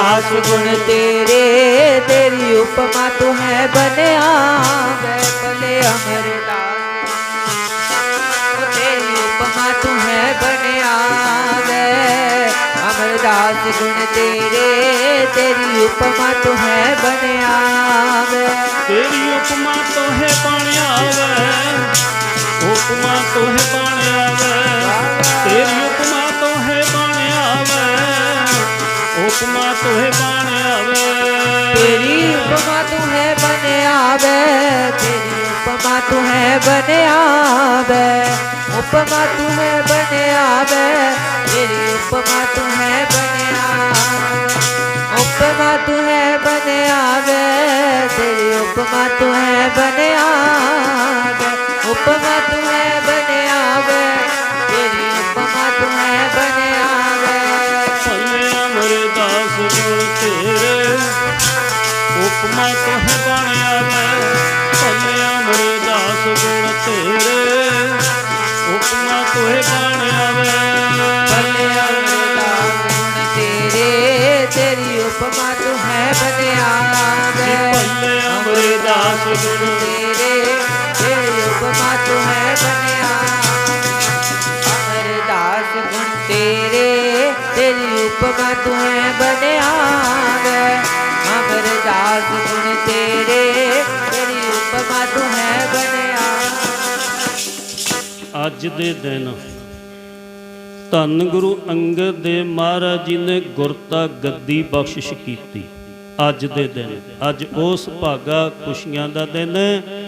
दास गुण तेरे, तेरी उपमा तू है बने भले अमर तेरी उपमा तू है बने अमर दास गुण तेरे, तेरी उपमा तू है बने तेरी उपमा तो है बने उपमा तो है बने उपमा तो है बन आवे। तेरी उपमा तो है बन आवे, तेरी उपमा तो है बने आवे। उपमा तो है बन आवे, तेरी उपमा तो है बन आवे। उपमा तो है बन आवे, तेरी उपमा तो है बन आवे गुरुर तेरे। उपमा कह बणिया मैं पलिया मेरे दास गुण तेरे। उपमा तुहे बणिया तेरे। तेरी उपमा तू है बनिया पल्ले अमरे दास गुण तेरे। तेरी उपमा तू है दास गुण तेरे। ਤੇਰੇ ਤੇਰੀ ਉਪਮਾ ਤੂੰ ਹੈ ਬਣਿਆ ਵੇ। ਅਮਰਦਾਸ ਗੁਣ ਤੇਰੇ, ਤੇਰੀ ਉਪਮਾ ਤੂੰ ਹੈ ਬਣਿਆ। ਅੱਜ ਦੇ ਦਿਨ ਧੰਨ ਗੁਰੂ ਅੰਗਦ ਦੇਵ ਮਹਾਰਾਜ ਜੀ ਨੇ ਗੁਰਤਾ ਗੱਦੀ ਬਖਸ਼ਿਸ਼ ਕੀਤੀ। ਅੱਜ ਦੇ ਦਿਨ, ਅੱਜ ਉਸ ਭਾਗਾ ਖੁਸ਼ੀਆਂ ਦਾ ਦਿਨ